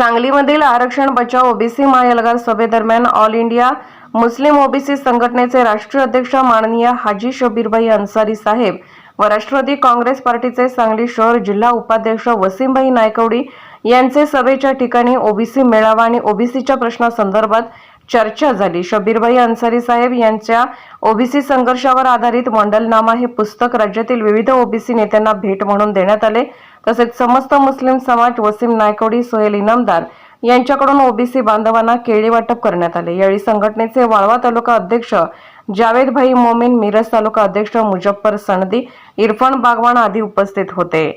सांगलीमधील आरक्षण बचाव ओबीसी महाएल्गार सभेदरम्यान ऑल इंडिया मुस्लिम ओबीसी संघटनेचे राष्ट्रीय अध्यक्ष माननीय हाजी शबीरभाई अन्सारी साहेब व राष्ट्रवादी काँग्रेस पार्टीचे सांगली शहर जिल्हा उपाध्यक्ष वसीमभाई नायकवडी यांचे सभेच्या ठिकाणी ओबीसी मेळावा आणि ओबीसीच्या प्रश्नासंदर्भात चर्चा झाली. शबीरभाई अन्सारी साहेब यांच्या ओबीसी संघर्षावर आधारित मंडलनामा हे पुस्तक राज्यातील विविध ओबीसी नेत्यांना भेट म्हणून देण्यात आले. तसेच समस्त मुस्लिम समाज वसीम नायकोडी सोहेल इनामदार यांच्याकडून ओबीसी बांधवांना केळी वाटप करण्यात आले. यावेळी संघटनेचे वाळवा तालुका अध्यक्ष जावेद भाई मोमीन मिरज तालुका अध्यक्ष मुजफ्फर सनदी इरफान बागवान आदी उपस्थित होते.